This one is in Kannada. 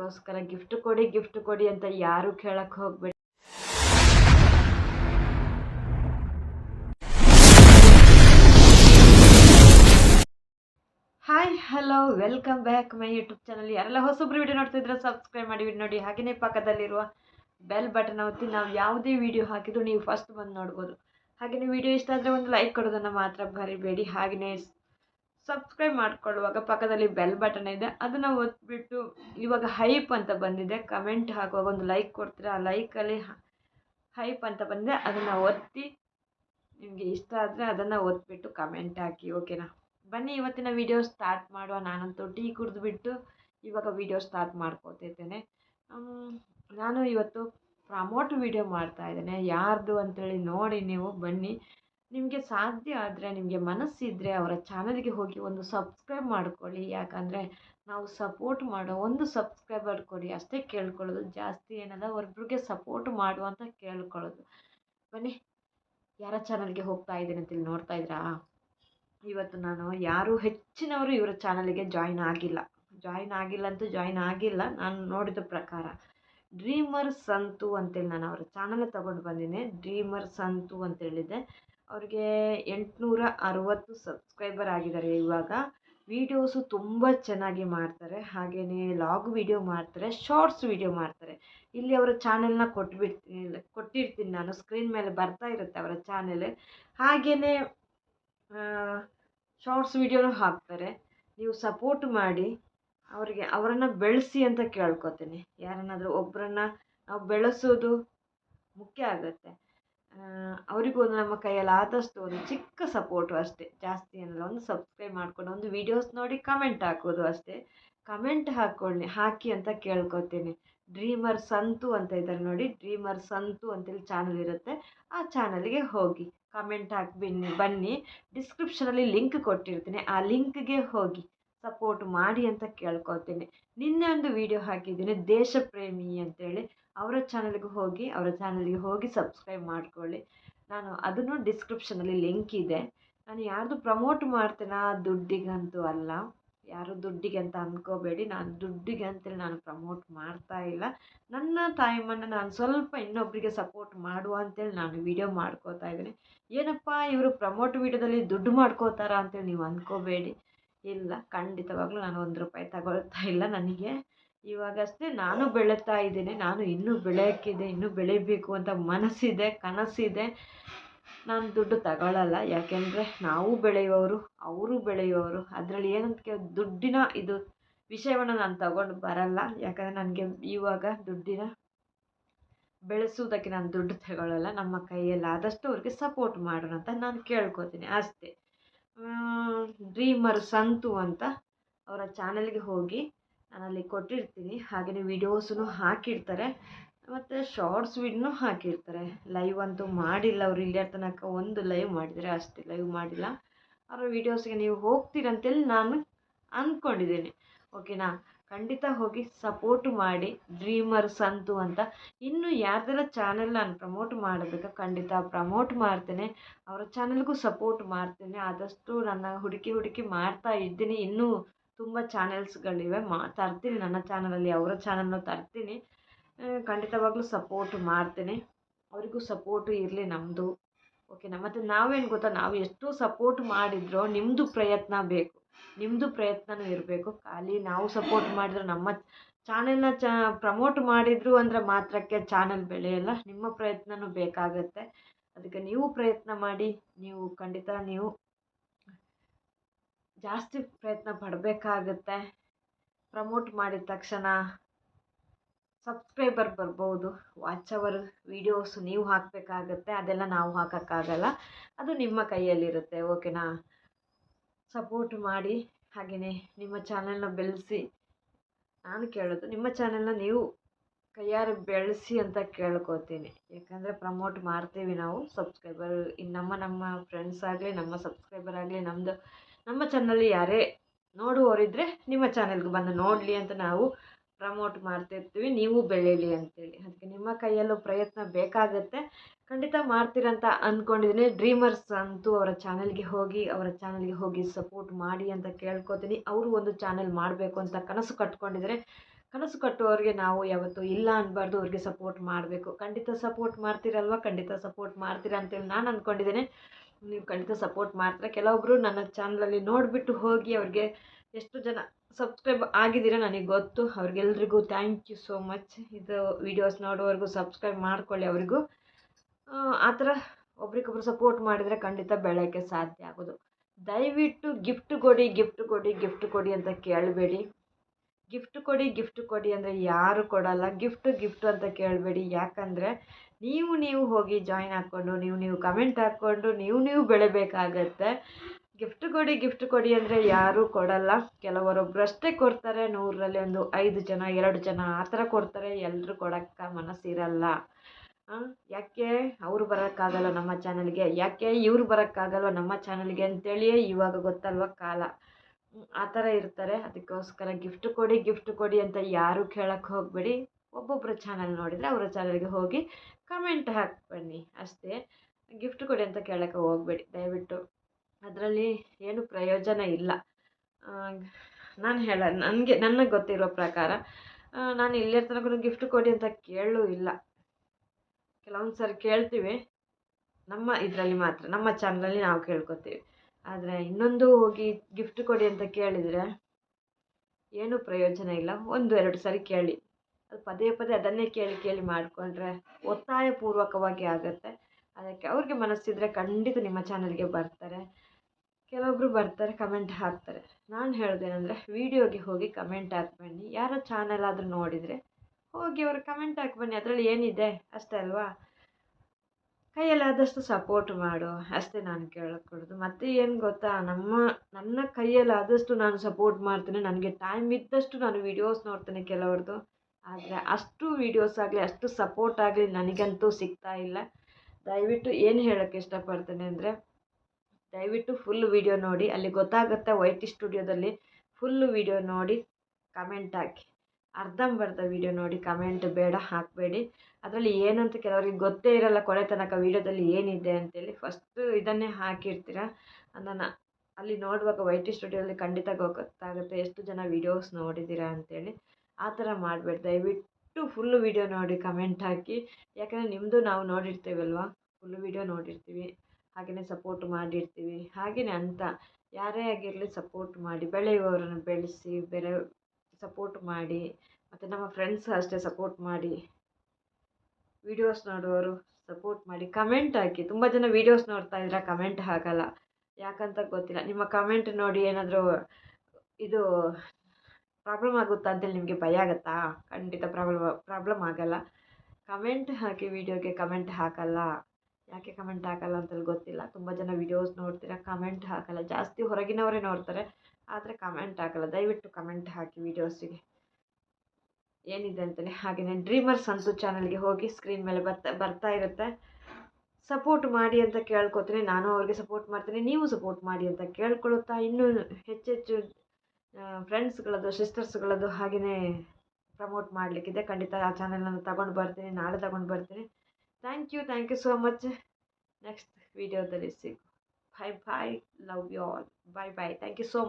ಅದಕ್ಕೋಸ್ಕರ ಗಿಫ್ಟ್ ಕೊಡಿ ಗಿಫ್ಟ್ ಕೊಡಿ ಅಂತ ಯಾರೂ ಕೇಳಕ್ಕೆ ಹೋಗ್ಬೇಡಿ. Hi hello welcome back my YouTube channel ಯಾರೆಲ್ಲ ಹೊಸೊಬ್ರು ವಿಡಿಯೋ ನೋಡ್ತಿದ್ರೆ ಸಬ್ಸ್ಕ್ರೈಬ್ ಮಾಡಿ ನೋಡಿ. ಹಾಗೆಯೇ ಪಕ್ಕದಲ್ಲಿರುವ ಬೆಲ್ ಬಟನ್ ಒತ್ತಿ, ನಾವು ಯಾವುದೇ ವಿಡಿಯೋ ಹಾಕಿದ್ರು ನೀವು ಫಸ್ಟ್ ಬಂದು ನೋಡ್ಬೋದು. ಹಾಗೆಯೇ ವಿಡಿಯೋ ಇಷ್ಟ ಆದರೆ ಒಂದು ಲೈಕ್ ಕೊಡೋದನ್ನು ಮಾತ್ರ ಬರಿಬೇಡಿ ಹಾಗೆಯೇ ಸಬ್ಸ್ಕ್ರೈಬ್ ಮಾಡ್ಕೊಳ್ಳುವಾಗ ಪಕ್ಕದಲ್ಲಿ ಬೆಲ್ ಬಟನ್ ಇದೆ. ಅದನ್ನು ಒತ್ತಿಬಿಟ್ಟು ಇವಾಗ ಹೈಪ್ ಅಂತ ಬಂದಿದೆ. ಕಮೆಂಟ್ ಹಾಕುವಾಗ ಒಂದು ಲೈಕ್ ಕೊಡ್ತೀರಾ? ಆ ಲೈಕಲ್ಲಿ ಹೈಪ್ ಅಂತ ಬಂದಿದೆ. ಅದನ್ನು ಒತ್ತಿ ನಿಮಗೆ ಇಷ್ಟ ಆದರೆ ಅದನ್ನು ಒತ್ಬಿಟ್ಟು ಕಮೆಂಟ್ ಹಾಕಿ ಓಕೆನಾ ಬನ್ನಿ, ಇವತ್ತಿನ ವಿಡಿಯೋ ಸ್ಟಾರ್ಟ್ ಮಾಡುವ. ನಾನಂತೂ ಟೀ ಕುಡಿದ್ಬಿಟ್ಟು ಇವಾಗ ವಿಡಿಯೋ ಸ್ಟಾರ್ಟ್ ಮಾಡ್ಕೋತಿದ್ದೇನೆ. ನಾನು ಇವತ್ತು ಪ್ರಮೋಟ್ ವಿಡಿಯೋ ಮಾಡ್ತಾ ಇದ್ದೇನೆ. ಯಾರ್ದು ಅಂತೇಳಿ ನೋಡಿ ನೀವು, ಬನ್ನಿ. ನಿಮಗೆ ಸಾಧ್ಯ ಆದರೆ, ನಿಮಗೆ ಮನಸ್ಸಿದ್ದರೆ ಅವರ ಚಾನಲ್ಗೆ ಹೋಗಿ ಒಂದು ಸಬ್ಸ್ಕ್ರೈಬ್ ಮಾಡ್ಕೊಳ್ಳಿ. ಯಾಕಂದರೆ ನಾವು ಸಪೋರ್ಟ್ ಮಾಡೋ ಒಂದು ಸಬ್ಸ್ಕ್ರೈಬರ್ ಕೊಡಿ. ಅಷ್ಟೇ ಕೇಳ್ಕೊಳ್ಳೋದು. ಜಾಸ್ತಿ ಏನಲ್ಲ, ಒಬ್ರಿಗೆ ಸಪೋರ್ಟ್ ಮಾಡು ಅಂತ ಕೇಳ್ಕೊಳ್ಳೋದು. ಬನ್ನಿ. ಯಾರ ಚಾನಲ್ಗೆ ಹೋಗ್ತಾ ಇದ್ದೀನಿ ಅಂತೇಳಿ ನೋಡ್ತಾ ಇದ್ರಾ ಇವತ್ತು ನಾನು ಯಾರು ಹೆಚ್ಚಿನವರು ಇವರ ಚಾನಲ್ಗೆ ಜಾಯ್ನ್ ಆಗಿಲ್ಲ. ಜಾಯ್ನ್ ಆಗಿಲ್ಲ ಅಂತೂ ಜಾಯ್ನ್ ಆಗಿಲ್ಲ. ನಾನು ನೋಡಿದ ಪ್ರಕಾರ ಡ್ರೀಮರ್ ಸಂತು ಅಂತೇಳಿ ನಾನು ಅವರ ಚಾನಲ್ ತಗೊಂಡು ಬಂದಿದ್ದೆ ಡ್ರೀಮರ್ ಸಂತು ಅಂತೇಳಿದೆ ಅವ್ರಿಗೆ ಎಂಟುನೂರ ಅರವತ್ತು ಸಬ್ಸ್ಕ್ರೈಬರ್ ಆಗಿದ್ದಾರೆ ಇವಾಗ. ವೀಡಿಯೋಸು ತುಂಬ ಚೆನ್ನಾಗಿ ಮಾಡ್ತಾರೆ. ಹಾಗೆಯೇ ಲಾಗ್ ವೀಡಿಯೋ ಮಾಡ್ತಾರೆ ಶಾರ್ಟ್ಸ್ ವೀಡಿಯೋ ಮಾಡ್ತಾರೆ. ಇಲ್ಲಿ ಅವರ ಚಾನೆಲ್ನ ಕೊಟ್ಬಿಡ್ತೀನಿ, ಕೊಟ್ಟಿರ್ತೀನಿ ನಾನು. ಸ್ಕ್ರೀನ್ ಮೇಲೆ ಬರ್ತಾ ಇರುತ್ತೆ ಅವರ ಚಾನೆಲ್ ಹಾಗೆಯೇ ಶಾರ್ಟ್ಸ್ ವೀಡಿಯೋನೂ ಹಾಕ್ತಾರೆ. ನೀವು ಸಪೋರ್ಟ್ ಮಾಡಿ, ಅವರಿಗೆ, ಅವರನ್ನು ಬೆಳೆಸಿ ಅಂತ ಕೇಳ್ಕೊತೀನಿ. ಯಾರನ್ನಾದರೂ ಒಬ್ಬರನ್ನ ನಾವು ಬೆಳೆಸೋದು ಮುಖ್ಯ ಆಗುತ್ತೆ. ಅವರಿಗೂ ಒಂದು ನಮ್ಮ ಕೈಯಲ್ಲಿ ಆದಷ್ಟು ಒಂದು ಚಿಕ್ಕ ಸಪೋರ್ಟು ಅಷ್ಟೇ. ಜಾಸ್ತಿ ಏನಲ್ಲ, ಒಂದು ಸಬ್ಸ್ಕ್ರೈಬ್ ಮಾಡ್ಕೊಂಡು ಒಂದು ವೀಡಿಯೋಸ್ ನೋಡಿ ಕಮೆಂಟ್ ಹಾಕೋದು ಅಷ್ಟೇ. ಕಮೆಂಟ್ ಹಾಕ್ಕೊಳ್ಳಿ ಹಾಕಿ ಅಂತ ಕೇಳ್ಕೊತೀನಿ ಡ್ರೀಮರ್ ಸಂತು ಅಂತ ಇದ್ದಾರೆ ನೋಡಿ ಡ್ರೀಮರ್ ಸಂತು ಅಂತೇಳಿ ಚಾನಲ್ ಇರುತ್ತೆ. ಆ ಚಾನಲ್ಗೆ ಹೋಗಿ ಕಮೆಂಟ್ ಹಾಕಿ, ಬನ್ನಿ ಬನ್ನಿ. ಡಿಸ್ಕ್ರಿಪ್ಷನಲ್ಲಿ ಲಿಂಕ್ ಕೊಟ್ಟಿರ್ತೀನಿ. ಆ ಲಿಂಕ್ಗೆ ಹೋಗಿ ಸಪೋರ್ಟ್ ಮಾಡಿ ಅಂತ ಕೇಳ್ಕೊತೀನಿ ನಿನ್ನೆ ಒಂದು ವಿಡಿಯೋ ಹಾಕಿದ್ದೀನಿ ದೇಶಪ್ರೇಮಿ ಅಂತೇಳಿ ಅವರ ಚಾನಲ್ಗೆ ಹೋಗಿ, ಅವರ ಚಾನಲ್ಗೆ ಹೋಗಿ ಸಬ್ಸ್ಕ್ರೈಬ್ ಮಾಡ್ಕೊಳ್ಳಿ. ನಾನು ಅದನ್ನು ಡಿಸ್ಕ್ರಿಪ್ಷನಲ್ಲಿ ಲಿಂಕ್ ಇದೆ. ನಾನು ಯಾರ್ದು ಪ್ರಮೋಟ್ ಮಾಡ್ತೇನಾ ದುಡ್ಡಿಗಂತೂ ಅಲ್ಲ. ಯಾರು ದುಡ್ಡಿಗೆ ಅಂತ ಅಂದ್ಕೋಬೇಡಿ ನಾನು ದುಡ್ಡಿಗೆ ಅಂತೇಳಿ ನಾನು ಪ್ರಮೋಟ್ ಮಾಡ್ತಾ ಇಲ್ಲ. ನನ್ನ ಟೈಮನ್ನು ನಾನು ಸ್ವಲ್ಪ ಇನ್ನೊಬ್ಬರಿಗೆ ಸಪೋರ್ಟ್ ಮಾಡುವ ಅಂತೇಳಿ ನಾನು ವಿಡಿಯೋ ಮಾಡ್ಕೋತಾ ಇದ್ದೀನಿ. ಏನಪ್ಪ ಇವರು ಪ್ರಮೋಟ್ ವಿಡಿಯೋದಲ್ಲಿ ದುಡ್ಡು ಮಾಡ್ಕೋತಾರ ಅಂತೇಳಿ ನೀವು ಅಂದ್ಕೋಬೇಡಿ ಇಲ್ಲ, ಖಂಡಿತವಾಗ್ಲೂ ನಾನು ಒಂದು ರೂಪಾಯಿ ತಗೊಳ್ತಾ ಇಲ್ಲ ನನಗೆ. ಇವಾಗಷ್ಟೇ ನಾನು ಬೆಳೀತಾ ಇದ್ದೀನಿ, ನಾನು ಇನ್ನೂ ಬೆಳೆಯೋಕ್ಕಿದೆ ಇನ್ನೂ ಬೆಳಿಬೇಕು ಅಂತ ಮನಸ್ಸಿದೆ, ಕನಸಿದೆ. ನಾನು ದುಡ್ಡು ತಗೊಳ್ಳಲ್ಲ ಯಾಕೆಂದರೆ ನಾವು ಬೆಳೆಯುವವರು, ಅವರು ಬೆಳೆಯುವವರು. ಅದರಲ್ಲಿ ಏನಂತ ದುಡ್ಡಿನ ಇದು ವಿಷಯವನ್ನು ನಾನು ತಗೊಂಡು ಬರಲ್ಲ. ಯಾಕಂದರೆ ನನಗೆ ಇವಾಗ ದುಡ್ಡಿನ ಬೆಳೆಸುವುದಕ್ಕೆ ನಾನು ದುಡ್ಡು ತಗೊಳ್ಳಲ್ಲ ನಮ್ಮ ಕೈಯಲ್ಲಿ ಆದಷ್ಟು ಅವ್ರಿಗೆ ಸಪೋರ್ಟ್ ಮಾಡೋಣ ಅಂತ ನಾನು ಕೇಳ್ಕೊತೀನಿ ಅಷ್ಟೇ. ಡ್ರೀಮರ್ ಸಂತು ಅಂತ ಅವರ ಚಾನಲ್ಗೆ ಹೋಗಿ ನಾನಲ್ಲಿ ಕೊಟ್ಟಿರ್ತೀನಿ. ಹಾಗೆಯೇ ವೀಡಿಯೋಸನ್ನು ಹಾಕಿರ್ತಾರೆ. ಮತ್ತು ಶಾರ್ಟ್ಸ್ ವಿಡ್ನೂ ಹಾಕಿರ್ತಾರೆ. ಲೈವ್ ಅಂತೂ ಮಾಡಿಲ್ಲ ಅವರು ಇಲ್ಲಿಯ ತನಕ. ಒಂದು ಲೈವ್ ಮಾಡಿದರೆ ಅಷ್ಟೇ. ಲೈವ್ ಮಾಡಿಲ್ಲ. ಅವರ ವೀಡಿಯೋಸ್ಗೆ ನೀವು ಹೋಗ್ತೀರಂತೇಳಿ ನಾನು ಅಂದ್ಕೊಂಡಿದ್ದೀನಿ. ಓಕೆನಾ ಖಂಡಿತ ಹೋಗಿ ಸಪೋರ್ಟ್ ಮಾಡಿ. ಡ್ರೀಮರ್ ಸಂತು ಅಂತ. ಇನ್ನು ಯಾರ್ದೆಲ್ಲ ಚಾನೆಲ್ ನಾನು ಪ್ರಮೋಟ್ ಮಾಡಬೇಕಾ ಖಂಡಿತ ಪ್ರಮೋಟ್ ಮಾಡ್ತೇನೆ. ಅವರ ಚಾನಲ್ಗೂ ಸಪೋರ್ಟ್ ಮಾಡ್ತೇನೆ. ಆದಷ್ಟು ನನ್ನ ಹುಡುಕಿ ಹುಡುಕಿ ಮಾಡ್ತಾ ಇದ್ದೀನಿ. ಇನ್ನೂ ತುಂಬ ಚಾನೆಲ್ಸ್ಗಳಿವೆ, ಮಾ, ತರ್ತೀನಿ ನನ್ನ ಚಾನಲಲ್ಲಿ, ಅವರ ಚಾನಲ್ನ ತರ್ತೀನಿ. ಖಂಡಿತವಾಗ್ಲೂ ಸಪೋರ್ಟ್ ಮಾಡ್ತೀನಿ. ಅವರಿಗೂ ಸಪೋರ್ಟು ಇರಲಿ ನಮ್ಮದು ಓಕೆನಾ ಮತ್ತು ನಾವೇನು ಗೊತ್ತಾ, ನಾವು ಎಷ್ಟು ಸಪೋರ್ಟ್ ಮಾಡಿದ್ರೋ ನಿಮ್ಮದು ಪ್ರಯತ್ನ ಬೇಕು. ನಿಮ್ಮದು ಪ್ರಯತ್ನವೂ ಇರಬೇಕು. ಖಾಲಿ ನಾವು ಸಪೋರ್ಟ್ ಮಾಡಿದ್ರೆ ನಮ್ಮ ಚಾನೆಲ್ನ ಚ, ಪ್ರಮೋಟ್ ಮಾಡಿದ್ರು ಅಂದರೆ ಮಾತ್ರಕ್ಕೆ ಚಾನಲ್ ಬೆಳೆಯಲ್ಲ, ನಿಮ್ಮ ಪ್ರಯತ್ನವೂ ಬೇಕಾಗತ್ತೆ. ಅದಕ್ಕೆ ನೀವು ಪ್ರಯತ್ನ ಮಾಡಿ, ನೀವು ಖಂಡಿತ ನೀವು ಜಾಸ್ತಿ ಪ್ರಯತ್ನ ಪಡಬೇಕಾಗತ್ತೆ. ಪ್ರಮೋಟ್ ಮಾಡಿದ ತಕ್ಷಣ ಸಬ್ಸ್ಕ್ರೈಬರ್ ಬರ್ಬೋದು. ವಾಚ್ ಅವರ್ ವೀಡಿಯೋಸ್ ನೀವು ಹಾಕಬೇಕಾಗತ್ತೆ. ಅದೆಲ್ಲ ನಾವು ಹಾಕೋಕ್ಕಾಗಲ್ಲ. ಅದು ನಿಮ್ಮ ಕೈಯಲ್ಲಿರುತ್ತೆ. ಓಕೆನಾ ಸಪೋರ್ಟ್ ಮಾಡಿ. ಹಾಗೆಯೇ ನಿಮ್ಮ ಚಾನಲ್ನ ಬೆಳೆಸಿ. ನಾನು ಕೇಳೋದು, ನಿಮ್ಮ ಚಾನಲ್ನ ನೀವು ಕೈಯಾರೆ ಬೆಳೆಸಿ ಅಂತ ಕೇಳ್ಕೊತೀನಿ. ಯಾಕಂದರೆ ಪ್ರಮೋಟ್ ಮಾಡ್ತೀವಿ ನಾವು. ಸಬ್ಸ್ಕ್ರೈಬರ್ ಇನ್ನು ನಮ್ಮ ನಮ್ಮ ಫ್ರೆಂಡ್ಸ್ ಆಗಲಿ, ನಮ್ಮ ಸಬ್ಸ್ಕ್ರೈಬರ್ ಆಗಲಿ ನಮ್ಮದು ನಮ್ಮ ಚಾನಲ್ ಯಾರೇ ನೋಡುವವರಿದ್ದರೆ ನಿಮ್ಮ ಚಾನಲ್ಗೆ ಬಂದು ನೋಡಲಿ ಅಂತ ನಾವು ಪ್ರಮೋಟ್ ಮಾಡ್ತಿರ್ತೀವಿ ನೀವು ಬೆಳೀಲಿ ಅಂತೇಳಿ. ಅದಕ್ಕೆ ನಿಮ್ಮ ಕೈಯಲ್ಲೂ ಪ್ರಯತ್ನ ಬೇಕಾಗುತ್ತೆ. ಖಂಡಿತ ಮಾಡ್ತೀರಂತ ಅಂದ್ಕೊಂಡಿದ್ದೀನಿ ಡ್ರೀಮರ್ಸ್ ಅಂತೂ ಅವರ ಚಾನಲ್ಗೆ ಹೋಗಿ, ಅವರ ಚಾನಲ್ಗೆ ಹೋಗಿ ಸಪೋರ್ಟ್ ಮಾಡಿ ಅಂತ ಕೇಳ್ಕೊತೀನಿ. ಅವರು ಒಂದು ಚಾನಲ್ ಮಾಡಬೇಕು ಅಂತ ಕನಸು ಕಟ್ಕೊಂಡಿದ್ದಾರೆ ಕನಸು ಕಟ್ಟುವವ್ರಿಗೆ ನಾವು ಯಾವತ್ತೂ ಇಲ್ಲ ಅನ್ಬಾರ್ದು. ಅವ್ರಿಗೆ ಸಪೋರ್ಟ್ ಮಾಡಬೇಕು. ಖಂಡಿತ ಸಪೋರ್ಟ್ ಮಾಡ್ತೀರಲ್ವ? ಖಂಡಿತ ಸಪೋರ್ಟ್ ಮಾಡ್ತೀರಾ ಅಂತೇಳಿ ನಾನು ಅಂದ್ಕೊಂಡಿದ್ದೇನೆ ನೀವು ಖಂಡಿತ ಸಪೋರ್ಟ್ ಮಾಡ್ತಾರೆ. ಕೆಲವೊಬ್ಬರು ನನ್ನ ಚಾನಲಲ್ಲಿ ನೋಡಿಬಿಟ್ಟು ಹೋಗಿ ಅವ್ರಿಗೆ ಎಷ್ಟು ಜನ ಸಬ್ಸ್ಕ್ರೈಬ್ ಆಗಿದ್ದೀರಾ ನನಗೆ ಗೊತ್ತು. ಅವ್ರಿಗೆಲ್ರಿಗೂ ಥ್ಯಾಂಕ್ ಯು ಸೋ ಮಚ್ ಇದು ವೀಡಿಯೋಸ್ ನೋಡೋವರೆಗೂ ಸಬ್ಸ್ಕ್ರೈಬ್ ಮಾಡ್ಕೊಳ್ಳಿ ಅವರಿಗೂ. ಆ ಥರ ಒಬ್ರಿಗೊಬ್ರು ಸಪೋರ್ಟ್ ಮಾಡಿದರೆ ಖಂಡಿತ ಬೆಳೆಯೋಕ್ಕೆ ಸಾಧ್ಯ ಆಗೋದು. ದಯವಿಟ್ಟು ಗಿಫ್ಟ್ ಕೊಡಿ ಗಿಫ್ಟ್ ಕೊಡಿ ಗಿಫ್ಟ್ ಕೊಡಿ ಅಂತ ಕೇಳಬೇಡಿ. ಗಿಫ್ಟ್ ಕೊಡಿ ಗಿಫ್ಟ್ ಕೊಡಿ ಅಂದರೆ ಯಾರು ಕೊಡಲ್ಲ. ಗಿಫ್ಟು ಗಿಫ್ಟು ಅಂತ ಕೇಳಬೇಡಿ. ಯಾಕಂದರೆ ನೀವು ನೀವು ಹೋಗಿ ಜಾಯಿನ್ ಹಾಕ್ಕೊಂಡು, ನೀವು ನೀವು ಕಮೆಂಟ್ ಹಾಕ್ಕೊಂಡು, ನೀವು ನೀವು ಬೆಳಿಬೇಕಾಗತ್ತೆ. ಗಿಫ್ಟ್ ಕೊಡಿ ಗಿಫ್ಟ್ ಕೊಡಿ ಅಂದರೆ ಯಾರೂ ಕೊಡಲ್ಲ. ಕೆಲವರೊಬ್ಬರು ಅಷ್ಟೇ ಕೊಡ್ತಾರೆ. ನೂರರಲ್ಲಿ ಒಂದು ಐದು ಜನ, ಎರಡು ಜನ ಆ ಥರ ಕೊಡ್ತಾರೆ. ಎಲ್ಲರೂ ಕೊಡೋಕ್ಕೆ ಮನಸ್ಸಿರಲ್ಲ. ಯಾಕೆ? ಅವರು ಬರೋಕ್ಕಾಗಲ್ಲ ನಮ್ಮ ಚಾನಲ್ಗೆ ಯಾಕೆ? ಇವ್ರು ಬರೋಕ್ಕಾಗಲ್ವ ನಮ್ಮ ಚಾನಲ್ಗೆ ಅಂತೇಳಿಯೇ ಇವಾಗ ಗೊತ್ತಲ್ವ ಕಾಲ. ಆ ಥರ ಇರ್ತಾರೆ. ಅದಕ್ಕೋಸ್ಕರ ಗಿಫ್ಟ್ ಕೊಡಿ ಗಿಫ್ಟ್ ಕೊಡಿ ಅಂತ ಯಾರೂ ಕೇಳೋಕ್ಕೆ ಹೋಗಬೇಡಿ. ಒಬ್ಬೊಬ್ಬರ ಚಾನಲ್ ನೋಡಿದರೆ ಅವರ ಚಾನಲ್ಗೆ ಹೋಗಿ ಕಮೆಂಟ್ ಹಾಕಿ ಬನ್ನಿ ಅಷ್ಟೇ. ಗಿಫ್ಟ್ ಕೊಡಿ ಅಂತ ಕೇಳೋಕ್ಕೆ ಹೋಗಬೇಡಿ. ದಯವಿಟ್ಟು. ಅದರಲ್ಲಿ ಏನು ಪ್ರಯೋಜನ ಇಲ್ಲ. ನಾನು ಹೇಳ, ನನಗೆ ನನಗೆ ಗೊತ್ತಿರೋ ಪ್ರಕಾರ ನಾನು ಇಲ್ಲಿಯ ತನಕ ಗಿಫ್ಟ್ ಕೊಡಿ ಅಂತ ಕೇಳೂ ಇಲ್ಲ. ಕೆಲವೊಂದು ಸರಿ ಕೇಳ್ತೀವಿ. ನಮ್ಮ ಇದರಲ್ಲಿ ಮಾತ್ರ, ನಮ್ಮ ಚಾನಲಲ್ಲಿ ನಾವು ಕೇಳ್ಕೊತೀವಿ. ಆದರೆ ಇನ್ನೊಂದು ಹೋಗಿ ಗಿಫ್ಟ್ ಕೊಡಿ ಅಂತ ಕೇಳಿದರೆ ಏನೂ ಪ್ರಯೋಜನ ಇಲ್ಲ. ಒಂದು, ಎರಡು ಸರಿ ಕೇಳಿ. ಅದು ಪದೇ ಪದೇ ಅದನ್ನೇ ಕೇಳಿ ಕೇಳಿ ಮಾಡಿಕೊಂಡ್ರೆ ಒತ್ತಾಯಪೂರ್ವಕವಾಗಿ ಆಗುತ್ತೆ. ಅದಕ್ಕೆ ಅವ್ರಿಗೆ ಮನಸ್ಸಿದ್ರೆ ಖಂಡಿತ ನಿಮ್ಮ ಚಾನಲ್ಗೆ ಬರ್ತಾರೆ. ಕೆಲವೊಬ್ಬರು ಬರ್ತಾರೆ, ಕಮೆಂಟ್ ಹಾಕ್ತಾರೆ. ನಾನು ಹೇಳೋದೇನೆಂದರೆ, ವೀಡಿಯೋಗೆ ಹೋಗಿ ಕಮೆಂಟ್ ಹಾಕ್ಬನ್ನಿ ಯಾರ ಚಾನಲ್ ಆದರೂ ನೋಡಿದರೆ ಹೋಗಿ ಅವ್ರು ಕಮೆಂಟ್ ಹಾಕ್ಬನ್ನಿ ಅದರಲ್ಲಿ ಏನಿದೆ? ಅಷ್ಟೇ ಅಲ್ವಾ? ಕೈಯಲ್ಲಾದಷ್ಟು ಸಪೋರ್ಟ್ ಮಾಡು. ಅಷ್ಟೇ ನಾನು ಕೇಳಕ್ಕೊಡೋದು ಮತ್ತು ಏನು ಗೊತ್ತಾ? ನಮ್ಮ, ನನ್ನ ಕೈಯಲ್ಲಾದಷ್ಟು ನಾನು ಸಪೋರ್ಟ್ ಮಾಡ್ತೀನಿ. ನನಗೆ ಟೈಮ್ ಇದ್ದಷ್ಟು ನಾನು ವೀಡಿಯೋಸ್ ನೋಡ್ತೀನಿ ಕೆಲವ್ರದ್ದು ಆದರೆ ಅಷ್ಟು ವೀಡಿಯೋಸ್ ಆಗಲಿ, ಅಷ್ಟು ಸಪೋರ್ಟ್ ಆಗಲಿ ನನಗಂತೂ ಸಿಗ್ತಾ ಇಲ್ಲ. ದಯವಿಟ್ಟು ಏನು ಹೇಳೋಕ್ಕೆ ಇಷ್ಟಪಡ್ತೇನೆ ಅಂದರೆ, ದಯವಿಟ್ಟು ಫುಲ್ ವೀಡಿಯೋ ನೋಡಿ, ಅಲ್ಲಿ ಗೊತ್ತಾಗುತ್ತೆ ವೈ ಟಿ ಸ್ಟುಡಿಯೋದಲ್ಲಿ ಫುಲ್ಲು ವೀಡಿಯೋ ನೋಡಿ ಕಮೆಂಟ್ ಹಾಕಿ. ಅರ್ಧಂಬರ್ಧ ವೀಡಿಯೋ ನೋಡಿ ಕಮೆಂಟ್ ಬೇಡ, ಹಾಕಬೇಡಿ. ಅದರಲ್ಲಿ ಏನಂತ ಕೆಲವರಿಗೆ ಗೊತ್ತೇ ಇರಲ್ಲ ಕೊನೆ ತನಕ ವೀಡಿಯೋದಲ್ಲಿ ಏನಿದೆ ಅಂತೇಳಿ. ಫಸ್ಟು ಇದನ್ನೇ ಹಾಕಿರ್ತೀರ? ಅದನ್ನು ಅಲ್ಲಿ ನೋಡುವಾಗ ವೈ ಟಿ ಸ್ಟುಡಿಯೋದಲ್ಲಿ ಖಂಡಿತ ಗೊತ್ತಾಗುತ್ತೆ ಎಷ್ಟು ಜನ ವೀಡಿಯೋಸ್ ನೋಡಿದ್ದೀರಾ ಅಂತೇಳಿ. ಆ ಥರ ಮಾಡಬೇಡಿ. ದಯವಿಟ್ಟು ಫುಲ್ಲು ವೀಡಿಯೋ ನೋಡಿ ಕಮೆಂಟ್ ಹಾಕಿ. ಯಾಕಂದರೆ ನಿಮ್ಮದು ನಾವು ನೋಡಿರ್ತೇವಲ್ವಾ? ಫುಲ್ ವೀಡಿಯೋ ನೋಡಿರ್ತೀವಿ. ಹಾಗೆಯೇ ಸಪೋರ್ಟ್ ಮಾಡಿರ್ತೀವಿ. ಹಾಗೆಯೇ ಅಂತ. ಯಾರೇ ಆಗಿರಲಿ ಸಪೋರ್ಟ್ ಮಾಡಿ, ಬೆಳೆಯುವವರನ್ನು ಬೆಳೆಸಿ ಬೇರೆ ಸಪೋರ್ಟ್ ಮಾಡಿ, ಮತ್ತು ನಮ್ಮ ಫ್ರೆಂಡ್ಸ್ ಅಷ್ಟೇ ಸಪೋರ್ಟ್ ಮಾಡಿ. ವೀಡಿಯೋಸ್ ನೋಡುವವರು ಸಪೋರ್ಟ್ ಮಾಡಿ. ಕಮೆಂಟ್ ಹಾಕಿ. ತುಂಬ ಜನ ವೀಡಿಯೋಸ್ ನೋಡ್ತಾ ಇದ್ರೆ ಕಮೆಂಟ್ ಹಾಕಲ್ಲ. ಯಾಕಂತ ಗೊತ್ತಿಲ್ಲ. ನಿಮ್ಮ ಕಮೆಂಟ್ ನೋಡಿ ಏನಾದರೂ ಇದು ಪ್ರಾಬ್ಲಮ್ ಆಗುತ್ತಾ ಅಂತೇಳಿ ನಿಮಗೆ ಭಯ ಆಗುತ್ತಾ? ಖಂಡಿತ ಪ್ರಾಬ್ಲಮ್ ಪ್ರಾಬ್ಲಮ್ ಆಗಲ್ಲ. ಕಮೆಂಟ್ ಹಾಕಿ ವೀಡಿಯೋಗೆ ಕಮೆಂಟ್ ಹಾಕಲ್ಲ. ಯಾಕೆ ಕಮೆಂಟ್ ಹಾಕಲ್ಲ ಅಂತೇಳಿ ಗೊತ್ತಿಲ್ಲ. ತುಂಬ ಜನ ವೀಡಿಯೋಸ್ ನೋಡ್ತೀರಾ ಕಮೆಂಟ್ ಹಾಕಲ್ಲ. ಜಾಸ್ತಿ ಹೊರಗಿನವರೇ ನೋಡ್ತಾರೆ, ಆದರೆ ಕಮೆಂಟ್ ಹಾಕಲ್ಲ. ದಯವಿಟ್ಟು ಕಮೆಂಟ್ ಹಾಕಿ ವೀಡಿಯೋಸಿಗೆ ಏನಿದೆ ಅಂತಲೇ ಹಾಗೆಯೇ ಡ್ರೀಮರ್ಸ್ ಅಂತೂ ಚಾನಲ್ಗೆ ಹೋಗಿ ಸ್ಕ್ರೀನ್ ಮೇಲೆ ಬರ್ತಾ ಬರ್ತಾ ಇರುತ್ತೆ. ಸಪೋರ್ಟ್ ಮಾಡಿ ಅಂತ ಕೇಳ್ಕೊತೀನಿ. ನಾನು ಅವ್ರಿಗೆ ಸಪೋರ್ಟ್ ಮಾಡ್ತೀನಿ. ನೀವು ಸಪೋರ್ಟ್ ಮಾಡಿ ಅಂತ ಕೇಳ್ಕೊಳ್ಳುತ್ತಾ ಇನ್ನೂ ಹೆಚ್ಚೆಚ್ಚು ಫ್ರೆಂಡ್ಸ್ಗಳದ್ದು ಸಿಸ್ಟರ್ಸ್ಗಳದ್ದು ಹಾಗೆಯೇ ಪ್ರಮೋಟ್ ಮಾಡಲಿಕ್ಕಿದೆ. ಖಂಡಿತ ಆ ಚಾನಲನ್ನು ತಗೊಂಡು ಬರ್ತೀನಿ, ನಾಳೆ ತಗೊಂಡು ಬರ್ತೀನಿ. Thank you thank you so much next ವೀಡಿಯೋದಲ್ಲಿ ಸಿಗು. Bye bye love you all bye bye thank you so much